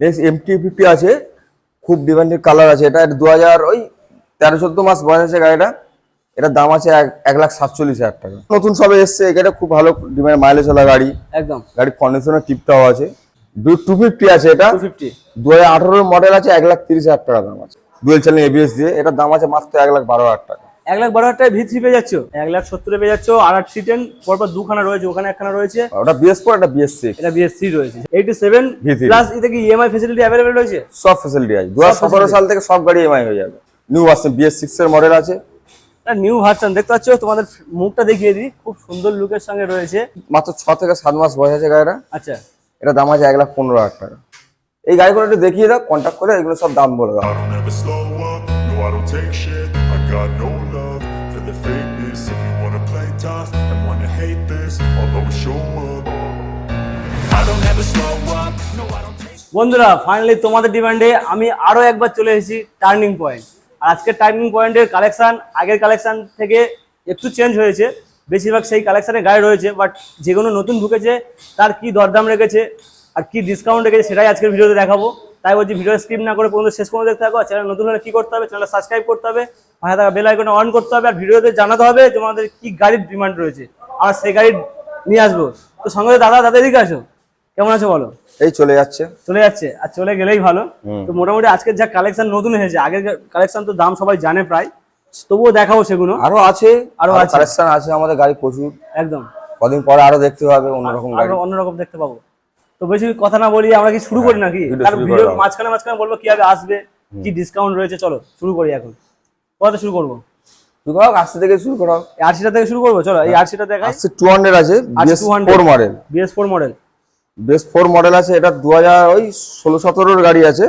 Next MT fifty আছে খুব demanded colour আছে এটা দু হাজার ওই তেরো চোদ্দ মাস বয়স আছে গাড়িটা এটার দাম আছে এক লাখ সাতচল্লিশ হাজার টাকা। নতুন সবে এসছে এটা খুব ভালো ডিমান্ড মাইলেজ ওলা গাড়ি। একদম। গাড়ির কন্ডিশনের টিপটাও আছে। টু ফিফটি আছে এটা। ফিফটি দু হাজার আঠারোর মডেল আছে এক লাখ তিরিশ হাজার টাকা দাম আছে। ডুয়েল চ্যানেল এবিএস দিয়ে এটার দাম আছে মাত্র এক লাখ বারো হাজার টাকা। এক লাখ বারো হাজার টাকা ভি থ্রি পেয়ে যাচ্ছ? এক লাখ সত্তরে পেয়ে যাচ্ছ। আর আট সিটেন পরপর দুখানা রয়েছে ওখানে একখানা রয়েছে। ওটা বিএস ফোর এটা বিএস সিক্স এটা বিএস থ্রি রয়েছে। এইটি সেভেন V3 প্লাস এতে কি ইএমআই ফেসিলিটি অ্যাভেলেবেল রয়েছে? সব ফেসিলিটি আছে। দু হাজার সতেরো সাল থেকে সব গাড়ি এমআই হয়ে যাবে। নিউ আসছে বিএস সিক্স এর মডেল আছে। নিউ ভার্সন দেখতে পাচ্ছ? তোমাদের মুখটা দেখিয়ে দিই। খুব সুন্দর লুকের সঙ্গে রয়েছে। মাত্র ছ থেকে সাত মাস বয়স আছে গাড়িটা। আচ্ছা। এটা দাম আছে এক লাখ পনেরো হাজার টাকা। এই গাড়িগুলো একটু দেখিয়ে দাও কন্ট্যাক্ট করে এগুলো সব দাম বলে দাও। বন্ধুরা ফাইনালি তোমাদের ডিমান্ডে আমি আরও একবার চলে এসেছি টার্নিং পয়েন্ট আর আজকের টার্নিং পয়েন্টের কালেকশন আগের কালেকশন থেকে একটু চেঞ্জ হয়েছে। বেশিরভাগ সেই কালেকশনের গাড়ি রয়েছে বাট যেগুলো নতুন ঢুকেছে, তার কি দরদাম রেখেছে, আর কি ডিসকাউন্ট রেখেছে সেটাই আজকের ভিডিওতে দেখাবো। তাই বলছি ভিডিও স্কিপ না করে পর্যন্ত শেষ পর্যন্ত দেখতে থাকো চ্যানেল নতুন হলে কি করতে হবে চ্যানেল সাবস্ক্রাইব করতে হবে, পাশে থাকা বেল আইকনে অন করতে হবে, আর ভিডিওতে জানাতে হবে তোমাদের কি গাড়ির ডিমান্ড রয়েছে। আর সেই গাড়ি নিয়ে আসব। তো সঙ্গে দাদা দাদা এদিকে আসো। কেমন আছো বলো? এই চলে যাচ্ছে। চলে যাচ্ছে? আর চলে গেলেই ভালো। তো মোটামুটি আজকের যা কালেকশন নতুন হয়েছে আগের কালেকশন তো দাম সবাই জানে প্রায়। তবুও দেখাবো সেগুলো। আরও আছে। আরও আছে। কালেকশন আছে আমাদের গাড়ি প্রচুর। একদম। কদিন পরে আরও দেখতে হবে অন্যরকম গাড়ি। আরও অন্যরকম দেখতে পাবো। তো বেশি কথা না বলি আমরা কি শুরু করি নাকি? video ভিডিও মাঝখানে মাঝখানে বলব কীভাবে আসবে কি ডিসকাউন্ট রয়েছে চলো শুরু করি এখন। কত শুরু করব? শুরু করো আসতে থেকে শুরু করো। আরসিটা থেকে শুরু করব? চলো এই আরসিটা দেখাই। আসছে টু হান্ড্রেড আছে BS four model BS four model BS four model আছে এটা দু হাজার ওই ষোলো সতেরোর গাড়ি আছে।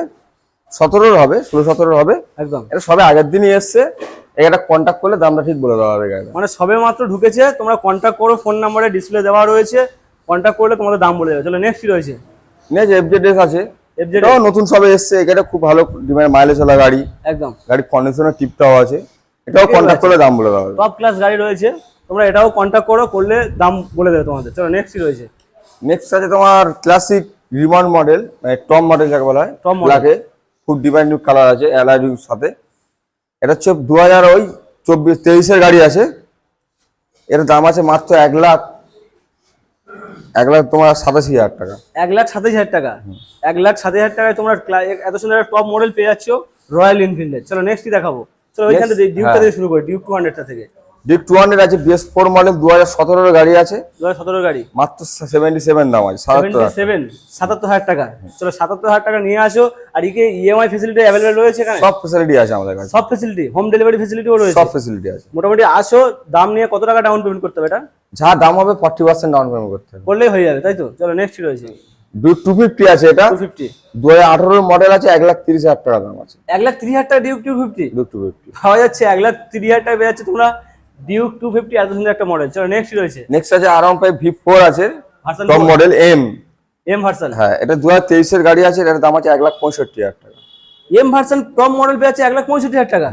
সতেরোর হবে ষোলো সতেরোর হবে। একদম। এটা সবে আগের দিনই এসছে। এটা কন্ট্যাক্ট করলে দামটা ঠিক বলে দেওয়া হবে গাড়িটা। মানে সবে মাত্র ঢুকেছে তোমরা কন্ট্যাক্ট করো ফোন নাম্বারে ডিসপ্লে দেওয়া রয়েছে। কন্ট্যাক্ট করলে তোমাদের দাম বলে দেবে চলো নেক্সট কি রয়েছে? নেক্সট এফজেডএস আছে। FZ এটাও নতুন সবে এসছে এটা খুব ভালো ডিমান্ড মাইলেজ ওলা গাড়ি। একদম। গাড়ির কন্ডিশনের টিপটাও আছে। এটাও কন্ট্যাক্ট আছে। করলে দাম বলে দেওয়া হবে। টপ ক্লাস গাড়ি রয়েছে। তোমরা এটাও কন্ট্যাক্ট করো করলে দাম বলে দেবে তোমাদের। চলো নেক্সট কি রয়েছে? নেক্সট আছে তোমার ক্লাসিক রিমন্ড মডেল মানে টপ মডেল যাকে বলা হয়। Model। ব্ল্যাকে খুব ডিমান্ডিং কালার আছে অ্যালাইডির সাথে। এটা হচ্ছে দু হাজার ওই চব্বিশ তেইশের গাড়ি আছে। এর দাম আছে মাত্র এক লাখ এক লাখ তোমার সাতাশি হাজার টাকা। এক লাখ সাতাশ হাজার টাকা। এক লাখ সাতাশ হাজার টাকায় তোমরা এত সুন্দর টপ মডেল পেয়ে যাচ্ছ রয়্যাল এনফিল্ডের চলো নেক্সট কি দেখাবো? চলো ওইখান থেকে ডিউকটা হ্যাঁ। থেকে শুরু করি ডিউক টু হান্ড্রেডটা থেকে। ডিক টু হান্ড্রেড আছে বিএস ফোর মডেল দু হাজার সতেরোর গাড়ি আছে। দু হাজার সতেরো গাড়ি? মাত্র সেভেন্টি সেভেন দাম আছে সেভেন্টি সেভেন সাতাত্তর হাজার টাকা। চলো সাতাত্তর হাজার টাকা নিয়ে আসো আর ইকে ইএমআই ফেসিলিটি অ্যাভেলেবেল রয়েছে এখানে? সব ফেসিলিটি আছে আমাদের কাছে। সব ফেসিলিটি হোম ডেলিভারি ফেসিলিটিও রয়েছে। সব ফেসিলিটি আছে। মোটামুটি আসো দাম নিয়ে কত টাকা ডাউন পেমেন্ট করতে হবে এটা? যা দাম হবে ফর্টি পার্সেন্ট ডাউন পেমেন্ট করতে হবে। করলেই হয়ে যাবে তাই তো? চলো নেক্সট রয়েছে। টু ফিফটি আছে এটা। টু ফিফটি দু হাজার আঠারোর মডেল আছে এক লাখ তিরিশ হাজার টাকা দাম আছে। এক লাখ তিরিশ হাজার টাকা Duke two fifty Duke two fifty পাওয়া যাচ্ছে এক লাখ তিরিশ হাজার টাকা পেয়ে যাচ্ছে তোমরা ডিউক টু ফিফটি এত সুন্দর একটা মডেল চলো নেক্সট রয়েছে? নেক্সট আছে R one five V four আছে top model M M version হ্যাঁ এটা দু হাজার তেইশের গাড়ি আছে এটার দাম আছে এক লাখ পঁয়ষট্টি হাজার টাকা। এম ভার্সন টপ মডেল পেয়ে যাচ্ছে এক লাখ পঁয়ষট্টি হাজার টাকা।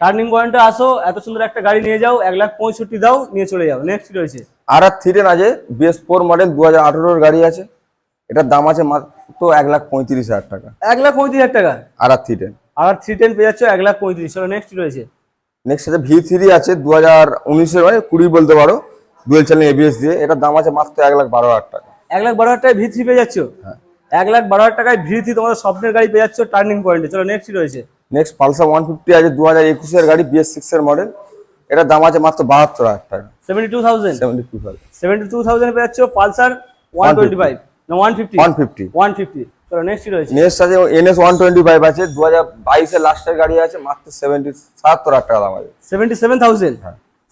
টার্নিং পয়েন্টে আসো এত সুন্দর একটা গাড়ি নিয়ে যাও এক লাখ পঁয়ষট্টি দাও নিয়ে চলে যাও। নেক্সট রয়েছে? আর আর থ্রি টেন আছে বিএস ফোর মডেল দু হাজার আঠারোর গাড়ি আছে। এটার দাম আছে মাত্র এক লাখ পঁয়ত্রিশ হাজার টাকা। এক লাখ পঁয়ত্রিশ হাজার টাকা। R R three ten R three ten পেয়ে যাচ্ছ এক লাখ পঁয়ত্রিশ। চলো নেক্সট রয়েছে? নেক্সট আছে ভি থ্রি আছে দু হাজার উনিশের মানে কুড়ি বলতে পারো। ডুয়েল চ্যানেল এবিএস দিয়ে। এটার দাম আছে মাত্র এক লাখ বারো হাজার টাকা। এক লাখ বারো হাজার টাকায় ভি থ্রি পেয়ে যাচ্ছ? এক লাখ বারো হাজার টাকায় ভি থ্রি তোমাদের স্বপ্নের গাড়ি পেয়ে যাচ্ছ টার্নিং পয়েন্টে চলো নেক্সট রয়েছে? নেক্সট পালসার ওয়ান ফিফটি আছে দু হাজার একুশের গাড়ি বিএস সিক্সের মডেল এটার দাম আছে মাত্র বাহাত্তর হাজার টাকা। Seventy two thousand seventy two five seventy two thousand পেয়ে যাচ্ছ পালসার ওয়ান টোয়েন্টি ফাইভ না one fifty one fifty one fifty next আছে এনএস ওয়ান টোয়েন্টি ফাইভ আছে দু হাজার বাইশের লাস্টের গাড়ি আছে মাত্র সেভেন্টি সাতাত্তর হাজার টাকা দাম আছে। Seventy seven thousand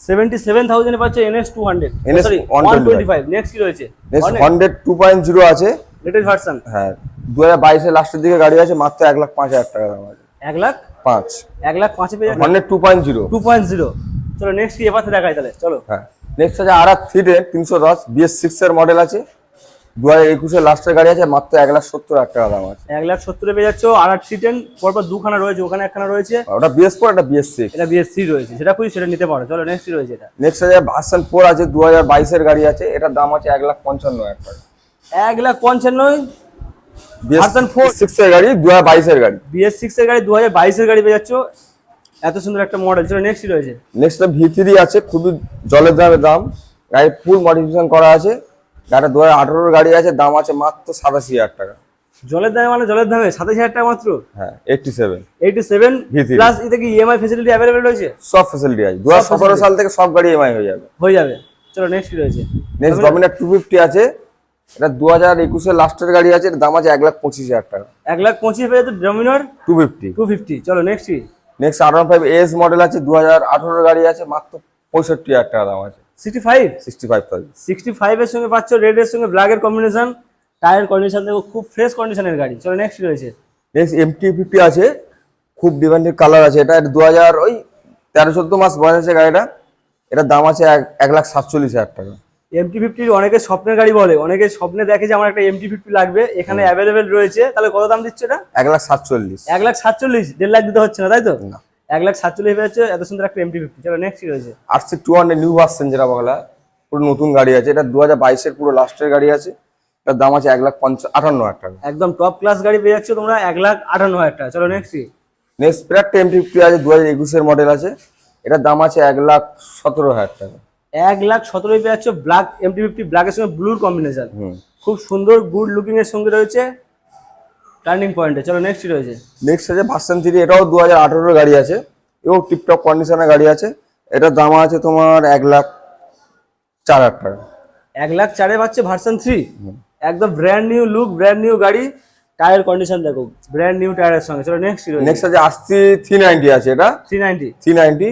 seventy seven thousand পাচ্ছে NS two hundred 125 one twenty five next কি রয়েছে? Next hundred two point zero আছে। লেটেস্ট ভার্সন হ্যাঁ দু হাজার বাইশের লাস্টের দিকে গাড়ি আছে মাত্র এক লাখ পাঁচ হাজার টাকা দাম আছে। এক লাখ? পাঁচ। এক লাখ পাঁচে পেয়ে hundred two point zero two point zero চলো নেক্সট কি এবার দেখাই তাহলে চলো। হ্যাঁ নেক্সট আছে আর আর থ্রি তিনশো দশ বিএস সিক্স এর মডেল আছে। দু হাজার একুশের লাস্টের গাড়ি আছে মাত্র এক লাখ সত্তর হাজার টাকা দাম আছে। এক লাখ সত্তরে পেয়ে যাচ্ছ আর আট সিটেন পরপর দুখানা রয়েছে ওখানে একখানা রয়েছে। ওটা বিএস ফোর একটা বিএস সিক্স এটা বিএস সি রয়েছে সেটা খুঁজি সেটা নিতে পারো। চলো নেক্সট রয়েছে এটা। নেক্সট আছে ভার্সন ফোর আছে দু হাজার বাইশের গাড়ি আছে এটার দাম আছে এক লাখ পঞ্চান্ন হাজার টাকা। এক লাখ পঞ্চান্নই Version four। সিক্স এর গাড়ি দু হাজার বাইশের গাড়ি। বিএস সিক্স এর গাড়ি দু হাজার বাইশের গাড়ি পেয়ে যাচ্ছ। এত সুন্দর একটা মডেল চলো নেক্সট রয়েছে। নেক্সট ভি থ্রি আছে খুবই জলের দামের দাম। গাড়ি ফুল মডিফিকেশন করা আছে। গাড়িটা দু হাজার গাড়ি আছে দাম আছে মাত্র সাতাশি হাজার টাকা। জলের দামে মানে জলের দামে? সাতাশ হাজার টাকা মাত্র? হ্যাঁ eighty seven eighty seven V3 plus এতে কি ইএমআই ফেসিলিটি অ্যাভেলেবেল রয়েছে? সব ফেসিলিটি আছে। দু হাজার সতেরো সাল থেকে সব গাড়ি এমআই হয়ে যাবে। হয়ে যাবে। চলো নেক্সট রয়েছে? নেক্সট ডমিনার টু ফিফটি আছে। এটা দু হাজার একুশের লাস্টের গাড়ি আছে এর দাম আছে এক লাখ পঁচিশ হাজার টাকা। এক লাখ পঁচিশ যাচ্ছে Dominar two fifty two fifty চলো next next R one five S model আছে দু হাজার আঠারোর গাড়ি আছে মাত্র পঁয়ষট্টি হাজার টাকা দাম আছে। Sixty five sixty five thousand sixty ফাইভের সঙ্গে পাচ্ছ রেডের সঙ্গে ব্ল্যাকের কম্বিনেশন টায়ার কন্ডিশন দেখো খুব ফ্রেশ কন্ডিশনের গাড়ি। চলো নেক্সট রয়েছে? নেক্সট এমটি ফিফটি আছে খুব ডিমান্ডেড কালার আছে। এটা দু হাজার ওই তেরো চোদ্দ মাস বয়স আছে গাড়িটা। এটার দাম আছে এক- এক লাখ সাতচল্লিশ হাজার টাকা। এমটি ফিফটির অনেকে স্বপ্নের গাড়ি বলে অনেকে স্বপ্নে দেখে যে আমার একটা এমটি ফিফটি লাগবে এখানে অ্যাভেলেবেল রয়েছে। তাহলে কত দাম দিচ্ছে এটা? এক লাখ সাতচল্লিশ। এক লাখ সাতচল্লিশ দেড় লাখ দিতে হচ্ছে না তাই তো? না। এক লাখ সাতচল্লিশ হচ্ছে এত সুন্দর একটা এমটি ফিফটি চলো নেক্সট রয়েছে? আটশো টু হান্ড্রেড নিউ ভার্সন যেটা বলা পুরো নতুন গাড়ি আছে। এটা দু হাজার বাইশের পুরো লাস্টের গাড়ি আছে। এটার দাম আছে এক লাখ পঞ্চাশ আটান্ন হাজার টাকা। একদম টপ ক্লাস গাড়ি পেয়ে যাচ্ছ তোমরা এক লাখ আটান্ন হাজার টাকা। চলো নেক্সট নেক্সট স্প্রাট টেন ফিফটি আছে দু হাজার একুশের মডেল আছে। এটার দাম আছে এক লাখ সতেরো হাজার টাকা। এক লাখ সতেরোই পেয়ে যাচ্ছ ব্ল্যাক এমটি ফিফটি ব্ল্যাকের সঙ্গে ব্লুর কম্বিনেশন খুব সুন্দর গুড লুকিং এর সঙ্গে রয়েছে। টার্নিং পয়েন্টে চলো নেক্সট রয়েছে? নেক্সট আছে ভার্সন থ্রি এটাও দু হাজার আঠারোর গাড়ি আছে। এও টিপটপ কন্ডিশনের গাড়ি আছে। এটার দাম আছে তোমার এক লাখ চার হাজার টাকা। এক লাখ চারে পাচ্ছে ভার্সন থ্রি একদম brand new look brand new গাড়ি। টায়ার কন্ডিশন দেখো ব্র্যান্ড নিউ টায়ারের সঙ্গে। চলো নেক্সট নেক্সট আছে আশি থ্রি নাইনটি আছে এটা। Three ninety three ninety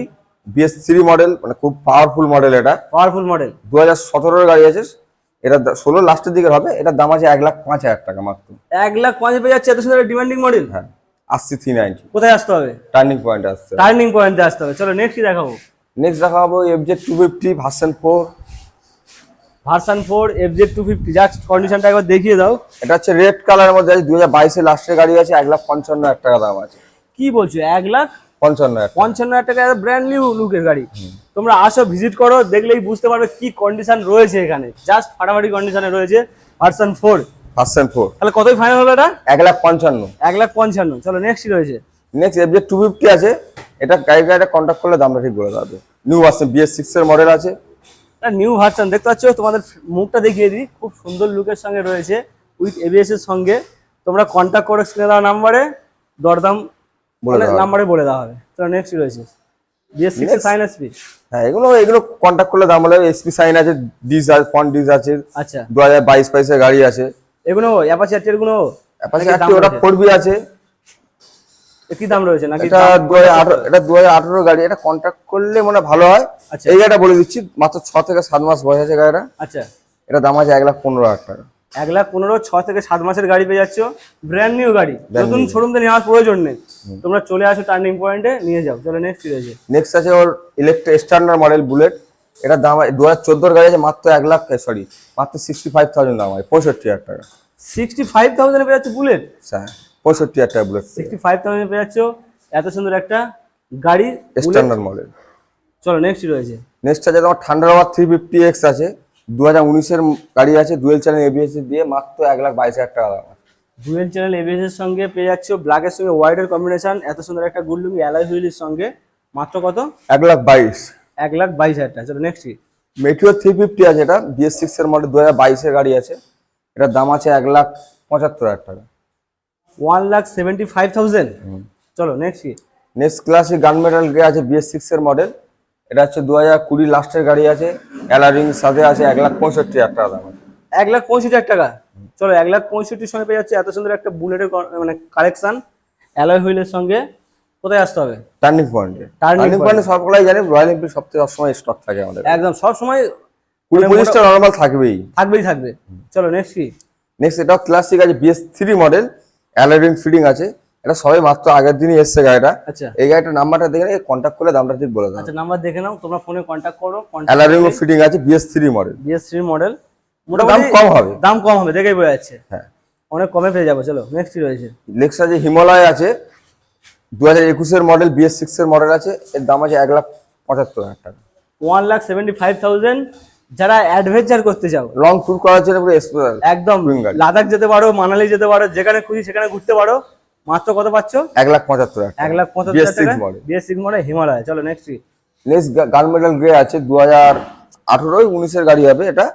BS three model মানে খুব পাওয়ারফুল মডেল এটা। পাওয়ারফুল মডেল দু হাজার সতেরোর গাড়ি আছে। এটা ষোলো লাস্টের দিকে হবে এটার দাম আছে এক লাখ পাঁচ হাজার টাকা মাত্র। এক লাখ পাঁচে পেয়ে যাচ্ছে এত সুন্দর ডিমান্ডিং মডেল হ্যাঁ আশি থ্রি নাইনটি কোথায় আসতে হবে? টার্নিং পয়েন্ট আসছে টার্নিং পয়েন্টে আসতে হবে। চলো নেক্সট কি দেখাবো? নেক্সট দেখাবো FZ two fifty version four version four F Z two fifty just কন্ডিশনটা একবার দেখিয়ে দাও। এটা হচ্ছে রেড কালারের মধ্যে আছে দু হাজার বাইশের লাস্টের গাড়ি আছে এক লাখ পঞ্চান্ন হাজার টাকা দাম আছে। কি বলছো এক লাখ? পঞ্চান্ন পঞ্চান্ন হাজার টাকা ব্র্যান্ড নিউ লুকের গাড়ি। তোমরা আসো ভিজিট করো দেখলেই বুঝতে পারবে কি কন্ডিশন রয়েছে এখানে। জাস্ট ফাটাফাটি কন্ডিশনে রয়েছে ভার্সন ফোর ভার্সন ফোর তাহলে কতই ফাইনাল হলো এটা? এক লাখ পঞ্চান্ন। এক লাখ পঞ্চান্ন। চলো নেক্সট রয়েছে। নেক্সট টু ফিফটি আছে। এটা গাড়ি গাড়িটা কন্ট্যাক্ট করলে দামটা ঠিক বলে দেবে নিউ ভার্সন বিএস সিক্স এর মডেল আছে। নিউ ভার্সন দেখতে পাচ্ছ? তোমাদের মুখটা দেখিয়ে দিই। খুব সুন্দর লুকের সঙ্গে রয়েছে। উইথ এবিএস এর সঙ্গে। তোমরা কন্ট্যাক্ট করে স্ক্রিনে দেওয়া নাম্বারে দরদাম। নাম্বারে বলে দেওয়া হবে। চলো নেক্সট রয়েছে? BS six Next? Shine SP হ্যাঁ এগুলো এগুলো কন্ট্যাক্ট করলে দাম এসপি সাইন আছে ডিস আছে ডিস আছে আচ্ছা। দু হাজার বাইশ বাইশের গাড়ি আছে। এগুলো অ্যাপাচি আরটিআরগুলো অ্যাপাচি ওটা ফোর বি আছে। কি দাম রয়েছে? নাকি এটা দু এটা দু হাজার আঠারো গাড়ি এটা কন্ট্যাক্ট করলে মানে ভালো হয়। আচ্ছা। এই গাড়িটা বলে দিচ্ছি মাত্র ছ থেকে সাত মাস বয়স আছে গাড়িটা। আচ্ছা। এটা দাম আছে এক লাখ পনেরো হাজার টাকা। এক লাখ পনেরো ছ থেকে সাত মাসের গাড়ি পেয়ে যাচ্ছ। ব্র্যান্ড নিউ গাড়ি। নতুন new। শোরুম থেকে নেওয়ার প্রয়োজন নেই। তোমরা চলে আসো টার্নিং পয়েন্টে নিয়ে যাও। চলো নেক্সট রয়েছে নেক্সট আছে ওর ইলেকট্রিক স্ট্যান্ডার্ড মডেল বুলেট এটা দাম দু হাজার চোদ্দোর গাড়ি আছে মাত্র এক লাখ সরি মাত্র সিক্সটি ফাইভ থাউজেন্ড দাম হয় পঁয়ষট্টি হাজার টাকা। সিক্সটি ফাইভ থাউজেন্ডে পেয়ে যাচ্ছ বুলেট হ্যাঁ পঁয়ষট্টি হাজার টাকা বুলেট সিক্সটি ফাইভ থাউজেন্ডে পেয়ে যাচ্ছ এত সুন্দর একটা গাড়ি। স্ট্যান্ডার্ড মডেল চলো নেক্সট রয়েছে নেক্সট আছে তোমার আবার থ্রি ফিফটি এক্স আছে। দু হাজার উনিশের গাড়ি আছে ডুয়েল চ্যানেল এবিএস দিয়ে মাত্র এক লাখ বাইশ হাজার টাকা দাম ডুয়েল চ্যানেল এবিএস এর সঙ্গে পেয়ে যাচ্ছ ব্ল্যাকের সঙ্গে হোয়াইটের কম্বিনেশন এত সুন্দর একটা গুড লুকিং অ্যালাই হুইলের সঙ্গে। মাত্র কত? এক লাখ বাইশ। এক লাখ বাইশ হাজার টাকা। চলো নেক্সট মেট্রো থ্রি ফিফটি আছে এটা বিএস সিক্স এর মডেল দু হাজার বাইশের গাড়ি আছে। এটার দাম আছে এক লাখ পঁচাত্তর হাজার টাকা। One lakh seventy five thousand চলো নেক্সট নেক্সট ক্লাসে গান মেটাল আছে বিএস সিক্স এর মডেল এটা হচ্ছে দু হাজার কুড়ি লাস্টের গাড়ি আছে অ্যালারিং সাথে আছে এক লাখ পঁয়ষট্টি হাজার টাকা দাম এক লাখ পঁয়ষট্টি হাজার টাকা? চলো এক লাখ পঁয়ষট্টির সঙ্গে পেয়ে যাচ্ছে এত সুন্দর একটা বুলেটের মানে কালেকশন অ্যালয় হুইলের সঙ্গে। কোথায় আসতে হবে? টার্নিং পয়েন্টে টার্নিং point। পয়েন্টে সবগুলাই জানি রয়্যাল এনফিল্ড সব সবসময় স্টক থাকে আমাদের একদম সব সময় কুড়ি মানে পঁচিশটা নর্মাল থাকবেই। থাকবেই থাকবে। চলো নেক্সট কি? নেক্সট এটাও ক্লাসিক আছে বিএস থ্রি মডেল অ্যালারিং ফিডিং আছে। এটা সবাই মাত্র আগের দিনই এসছে গাড়িটা। আচ্ছা। এই গাড়িটার নাম্বারটা দেখে কন্ট্যাক্ট করলে দামটা ঠিক বলে দেবো। আচ্ছা নাম্বার দেখে নাও তোমরা ফোনে কন্ট্যাক্ট করো অ্যালারিং ফিডিং আছে BS three model BS three model দাম কম হবে। দাম কম হবে দেখেই বোঝা যাচ্ছে। হ্যাঁ। অনেক কমে পেয়ে যাব চলো নেক্সট রয়েছে? নেক্সট আছে হিমালয় আছে দু হাজার একুশের মডেল বিএস সিক্স এর মডেল আছে এর দাম আছে এক লাখ পঁচাত্তর হাজার টাকা। One lakh seventy five thousand যারা অ্যাডভেঞ্চার করতে চাও। লং ট্যুর করার জন্য পুরো একদম লাদাখ যেতে পারো মানালি যেতে পারো যেখানে খুশি সেখানে ঘুরতে পারো। মাত্র কত পাচ্ছ? এক লাখ পঁচাত্তর এক লাখ পঁচাত্তর বিএস সিক্স মডেল হিমালয়। চলো নেক্সট নেক্সট গার্মেন্টাল গ্রে আছে দু হাজার আঠেরোই উনিশের গাড়ি হবে এটা।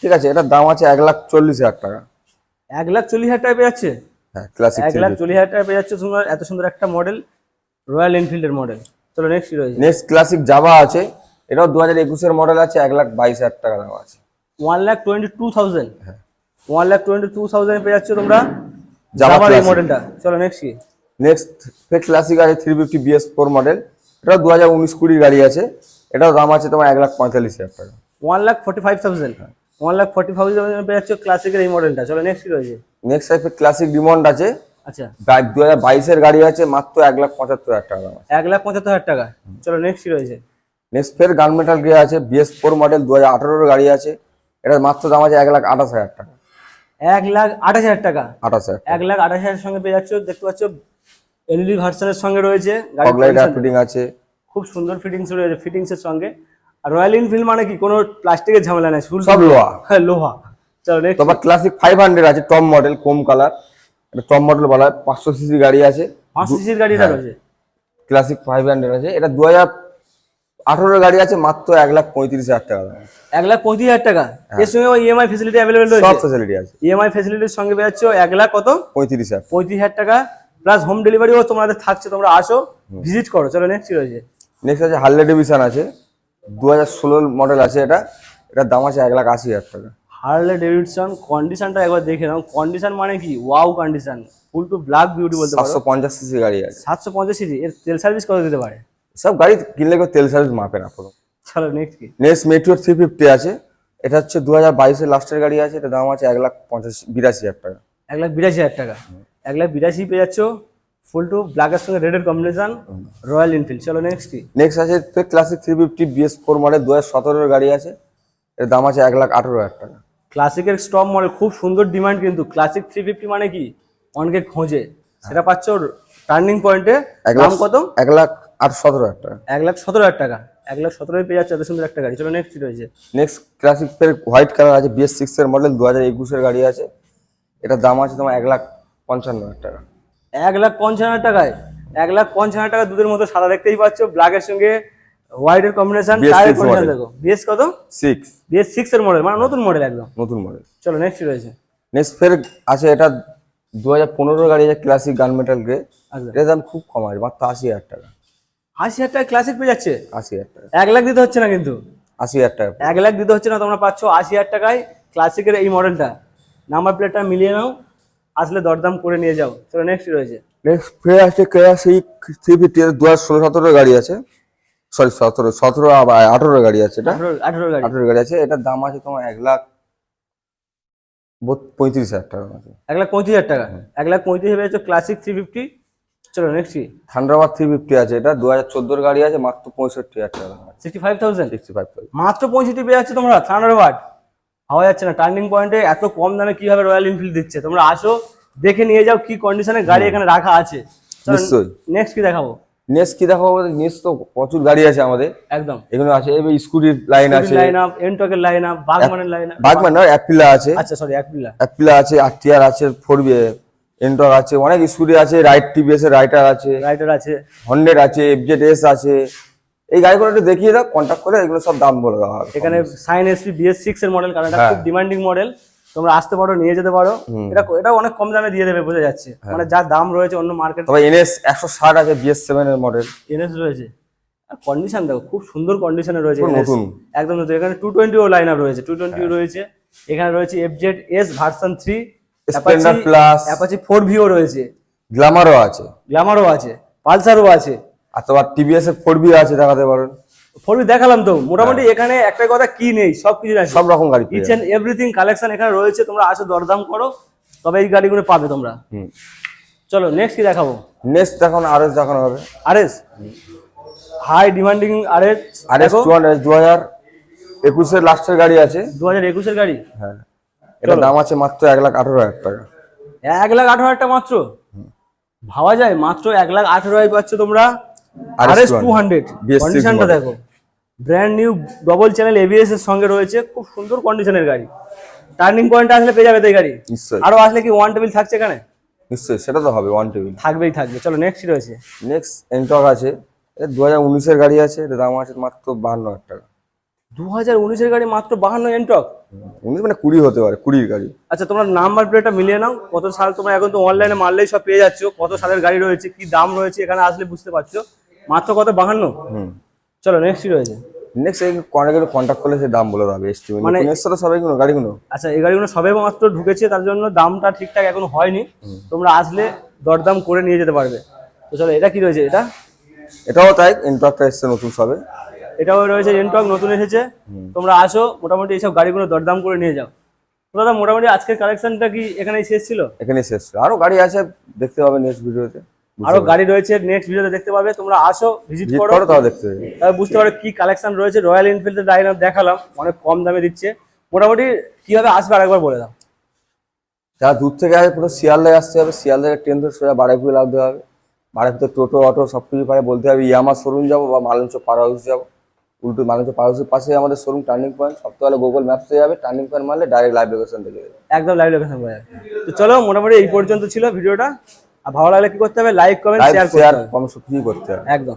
ঠিক আছে এটার দাম আছে এক লাখ চল্লিশ হাজার টাকা। এক লাখ চল্লিশ হাজার টাকা পেয়ে যাচ্ছে? হ্যাঁ ক্লাসিক এক লাখ চল্লিশ হাজার টাকা পেয়ে যাচ্ছে। সুন্দর এত সুন্দর একটা মডেল রয়্যাল এনফিল্ডের মডেল চলো নেক্সট রয়েছে। নেক্সট ক্লাসিক জাভা আছে এটাও দু হাজার একুশের মডেল আছে এক লাখ বাইশ হাজার টাকা দাম আছে। One lakh twenty two thousand হ্যাঁ। One lakh twenty two thousand পেয়ে যাচ্ছ তোমরা। জাভার এই। মডেলটা চলো নেক্সট কি? নেক্সট ফেক ক্লাসিক আছে three fifty BS four model এটাও দু হাজার উনিশ কুড়ির গাড়ি আছে। এটাও দাম আছে তোমার এক লাখ পঁয়তাল্লিশ হাজার টাকা। One lakh forty five thousand. One lakh forty five thousand পেয়ে যাচ্ছ ক্লাসিকের এই মডেলটা চলো নেক্সট কি রয়েছে? নেক্সট টাইপের ক্লাসিক ডিমন্ড আছে। আচ্ছা। দু হাজার বাইশের গাড়ি আছে মাত্র এক লাখ পঁচাত্তর হাজার টাকা আছে। এক লাখ পঁচাত্তর হাজার টাকা। চলো নেক্সট কি রয়েছে? নেক্সট ফের আছে বিএস ফোর মডেল দু হাজার আঠারোর গাড়ি আছে। এটার মাত্র দাম আছে এক লাখ আঠাশ হাজার টাকা। এক লাখ আঠাশ হাজার টাকা। আঠাশ হাজার এক লাখ আঠাশ হাজার সঙ্গে পেয়ে যাচ্ছ দেখতে পাচ্ছ এলইডি ভার্সনের সঙ্গে রয়েছে ফিটিং আছে। খুব সুন্দর ফিটিংস রয়েছে ফিটিংস এর সঙ্গে। আর রয়্যাল এনফিল্ড মানে কি কোনো প্লাস্টিকের ঝামেলা নেই ফুল সব লোহা। হ্যাঁ লোহা। চলো নেক্সট তারপর ক্লাসিক ফাইভ হান্ড্রেড আছে টপ মডেল কম কালার এটা টপ মডেল বলা হয় পাঁচশো সিসি গাড়ি আছে। পাঁচ সিসির গাড়িটা হ্যাঁ। রয়েছে। ক্লাসিক ফাইভ হান্ড্রেড আছে। এটা দু হাজার আঠারোর গাড়ি আছে মাত্র এক লাখ পঁয়ত্রিশ হাজার টাকা। এক লাখ পঁয়ত্রিশ হাজার টাকা। এর সঙ্গে ইএমআই ফেসিলিটি অ্যাভেলেবেল হ্যাঁ। সব ফেসিলিটি আছে। ইএমআই ফেসিলিটির সঙ্গে পেয়ে এক লাখ কত? পঁয়ত্রিশ হাজার। পঁয়ত্রিশ হাজার টাকা। প্লাস হোম ডেলিভারিও তোমাদের থাকছে তোমরা আসো ভিজিট করো। চলো নেক্সট কি রয়েছে? নেক্সট আছে হার্লে ডেভিশন আছে। দু হাজার ষোলোর মডেল আছে এটা। এটার দাম আছে এক লাখ আশি হাজার টাকা। হার্লে ডেভিডসন কন্ডিশনটা একবার দেখে নাও। কন্ডিশন মানে কি? Wow condition full two black beauty বলতে পারো। সাতশো পঞ্চাশ সিসি গাড়ি আছে। সাতশো পঞ্চাশ সিজি এর তেল সার্ভিস কত দিতে পারে? সব গাড়ি কিনলে কেউ তেল সার্ভিস মাপে না পুরো। চলো নেক্সট কি? নেক্সট মেটিওর থ্রি ফিফটি আছে। এটা হচ্ছে দু হাজার বাইশের লাস্টের গাড়ি আছে। এটা দাম আছে এক লাখ পঞ্চাশ বিরাশি হাজার টাকা। এক লাখ বিরাশি হাজার টাকা। এক লাখ বিরাশি পেয়ে যাচ্ছ ফুল টু ব্ল্যাকের সঙ্গে রেডের কম্বিনেশন রয়্যাল এনফিল্ড চলো নেক্সট কি? নেক্সট আছে classic three fifty BS four model দু হাজার সতেরোর গাড়ি আছে। এর দাম আছে এক লাখ আঠেরো হাজার টাকা। ক্লাসিকের স্টপ মডেল খুব সুন্দর ডিমান্ড কিন্তু। ক্লাসিক থ্রি ফিফটি মানে কি? অনেকে খোঁজে। সেটা পাচ্ছ টার্নিং পয়েন্টে এক লাখ দাম কত? এক লাখ আট সতেরো হাজার টাকা। এক লাখ সতেরো হাজার টাকা। এক লাখ সতেরোই পেয়ে যাচ্ছে এত সুন্দর একটা গাড়ি। চলো নেক্সট রয়েছে। নেক্সট ক্লাসিক ফের হোয়াইট কালার আছে বিএস সিক্স এর মডেল দু হাজার একুশের গাড়ি আছে। এটার দাম আছে তোমার এক লাখ পঞ্চান্ন হাজার টাকা। এক লাখ পঞ্চান্ন হাজার টাকায়। এক লাখ পঞ্চান্ন হাজার টাকা দুধের মতো সাদা দেখতেই পাচ্ছ। ব্ল্যাকের সঙ্গে হোয়াইটের কম্বিনেশন টায়ারের কন্ডিশন দেখো। বিএস কত? সিক্স বিএস সিক্স এর মডেল মানে নতুন মডেল একদম। নতুন মডেল চলো নেক্সট রয়েছে। নেক্সট ফের আছে এটা দু হাজার পনেরোর গাড়ি আছে ক্লাসিক গান মেটাল গ্রে এটার দাম খুব কম আছে মাত্র আশি হাজার টাকা। আশি হাজার টাকা ক্লাসিক পেয়ে যাচ্ছে? আশি হাজার টাকা। এক লাখ দিতে হচ্ছে না কিন্তু। আশি হাজার টাকা। এক লাখ দিতে হচ্ছে না তোমরা পাচ্ছ আশি হাজার টাকায় ক্লাসিকের এই মডেলটা নাম্বার প্লেটটা মিলিয়ে নাও আসলে দরদাম করে নিয়ে যাও। চলো নেক্সট রয়েছে। নেক্সট ফের আছে ক্লাসিক থ্রি ফিফটি দু হাজার ষোলো সতেরোর গাড়ি আছে। সরি সতেরো সতেরো আবার আঠেরোর গাড়ি আছে এটা। আঠারো আঠারো গাড়ি। আঠেরোর গাড়ি আছে। এটার দাম আছে তোমার এক লাখ পঁয়ত্রিশ হাজার টাকা। এক লাখ পঁয়ত্রিশ হাজার টাকা। এক লাখ পঁয়ত্রিশ হাজার ক্লাসিক থ্রি ফিফটি চলো নেক্সট কি? থান্ডারবার্ড থ্রি ফিফটি আছে এটা দু হাজার চোদ্দোর গাড়ি আছে মাত্র পঁয়ষট্টি হাজার টাকা sixty five thousand sixty five মাত্র পঁয়ষট্টি পেয়ে যাচ্ছে তোমরা থান্ডারবার্ড। ভাবা যাচ্ছে না টার্নিং পয়েন্টে এত কম দামে কীভাবে রয়্যাল এনফিল্ড দিচ্ছে? তোমরা আসো দেখে নিয়ে যাও কি কন্ডিশনে গাড়ি এখানে রাখা আছে। নিশ্চয়ই। নেক্সট কি দেখাবো? নেক্সট কি দেখো নেক্সট তো প্রচুর গাড়ি আছে আমাদের। একদম। এগুলো আছে এবার স্কুটির লাইন আছে। লাইন আপ এনটকের লাইন আপ বাগমানের লাইন আপ বাগম্যান নয় অ্যাপিলা আছে। আচ্ছা সরি এক পিলা অ্যাপিলা আছে আরটিআর আছে ফোর এনটক আছে অনেক স্কুটি আছে রাইট টিভিএস এর রাইটার আছে রাইটার আছে। হন্ডেড আছে এফজেড এস আছে। এই গাড়িগুলো একটু দেখিয়ে দাও কন্ট্যাক্ট করে এগুলো সব দাম বলে দেওয়া হবে। এখানে সাইন এসপি বিএস সিক্স এর মডেল কারণ এটা হ্যাঁ। খুব ডিমান্ডিং মডেল তোমরা আসতে পারো নিয়ে যেতে পারো। এটা এটা অনেক কম দামে দিয়ে দেবে বোঝা যাচ্ছে। হ্যাঁ। মানে যা দাম রয়েছে অন্য মার্কেট তবে এনএস একশো ষাট আছে বিএস সেভেন এর মডেল এনএস রয়েছে। কন্ডিশন দেখো খুব সুন্দর কন্ডিশনে রয়েছে নতুন। একদম নতুন। এখানে টু টোয়েন্টিও লাইন আপ রয়েছে টু টোয়েন্টিও রয়েছে। এখানে রয়েছে FZ S version three Splendor plus Apache four ভিও রয়েছে। গ্ল্যামারও আছে। গ্ল্যামারও আছে পালসারও আছে। আর তোমার টিভিএস এর বি আছে দেখাতে পারেন ভি দেখালাম তো মোটামুটি এখানে একটা কথা কি নেই সব কিছু আছে সব রকম গাড়ি ইচ এন্ড এভরিথিং কালেকশন এখানে রয়েছে তোমরা আসো দরদাম করো তবে এই গাড়িগুলো পাবে তোমরা। হুম। চলো নেক্সট কি দেখাবো? নেক্সট এখন আর এস দেখানো হবে। RS high demanding RS R S two hundred দু হাজার একুশের লাস্টের গাড়ি আছে। দু হাজার একুশের গাড়ি? হ্যাঁ। এটার দাম আছে মাত্র এক লাখ আঠারো হাজার টাকা। এক লাখ আঠারো হাজার টাকা মাত্র? ভাবা যায় মাত্র এক লাখ আঠারো হাজার পাচ্ছ তোমরা? টু হান্ড্রেড কন্ডিশনটা দেখো। Brand new double channel ABS এর সঙ্গে রয়েছে খুব সুন্দর কন্ডিশনের গাড়ি। টার্নিং পয়েন্ট আসলে পেয়ে যাবে তো এই গাড়ি আরও আসলে কি ওয়ান টেবিল থাকছে এখানে? নিশ্চয়ই সেটা তো হবে ওয়ান টেবিল থাকবেই থাকবে। চলো নেক্সট রয়েছে। নেক্সট এনটক আছে। দু হাজার উনিশের গাড়ি আছে এটা দাম আছে মাত্র বাহান্ন হাজার টাকা। দু হাজার উনিশের গাড়ি মাত্র বাহান্ন এন্টক উনিশ মানে কুড়ি হতে পারে কুড়ির গাড়ি। আচ্ছা তোমরা নাম্বার প্লেটটা মিলিয়ে নাও কত সাল তোমরা এখন তো অনলাইনে মারলেই সব পেয়ে যাচ্ছ কত সালের গাড়ি রয়েছে কি দাম রয়েছে এখানে আসলে বুঝতে পারছ। মাত্র কত? বাহান্ন? হুম। চলো নেক্সট রয়েছে? নেক্সট এই কন্ট্যাক্ট কন্ট্যাক্ট করলে সে দাম বলে দেবে এস্টিমেট মানে- সবাইগুলো গাড়িগুলো? আচ্ছা এই গাড়িগুলো সবে মাত্র ঢুকেছে তার জন্য দামটা ঠিকঠাক এখনও হয়নি। তোমরা আসলে দরদাম করে নিয়ে যেতে পারবে। তো চলো এটা কি রয়েছে এটা? এটাও তাই এসছে নতুন সবে। এটাও রয়েছে রেন্টক নতুন এসেছে। তোমরা আসো মোটামুটি এইসব গাড়িগুলো দরদাম করে নিয়ে যাও। দাদা মোটামুটি আজকের কালেকশনটা কি এখানেই শেষ ছিল? এখানে শেষ ছিল। আরও গাড়ি আছে দেখতে পাবে নেক্সট ভিডিওতে আরও গাড়ি রয়েছে নেক্সট ভিডিওতে দেখতে পাবে। তোমরা আসো ভিজিট করো। তাও দেখতে পাবে। বুঝতে পারো কি কালেকশন রয়েছে। রয়্যাল এনফিল্ডের লাইন দেখালাম অনেক কম দামে দিচ্ছে। মোটামুটি কীভাবে আসবে আরেকবার বলে দাও। যারা দূর থেকে আসে পুরো শিয়ালদায় আসতে হবে। শিয়ালদায় ট্রেন ধরে সোজা বাড়াইপুরে লাগতে হবে। বাড়াইপুরে টোটো অটো সব কিছু পারে। বলতে হবে ইয়ামা শোরুম যাব বা মালঞ্চ পার হাউস যাব। উল্টো মানুষের পাশে পাশে আমাদের শোরুম টার্নিং পয়েন্ট হলে গুগল ম্যাপসে যাবে টার্নিং পয়েন্ট মারলে ডাইরেক্ট লাইভ লোকেশন দেখে যাবে। একদম লাইভ লোকেশন পাওয়া যাবে। তো চলো মোটামুটি এই পর্যন্ত ছিল ভিডিওটা। আর ভালো লাগলে কি করতে হবে? লাইক কমেন্ট শেয়ার করতে হবে। কম সব কিছুই করতে হবে। একদম।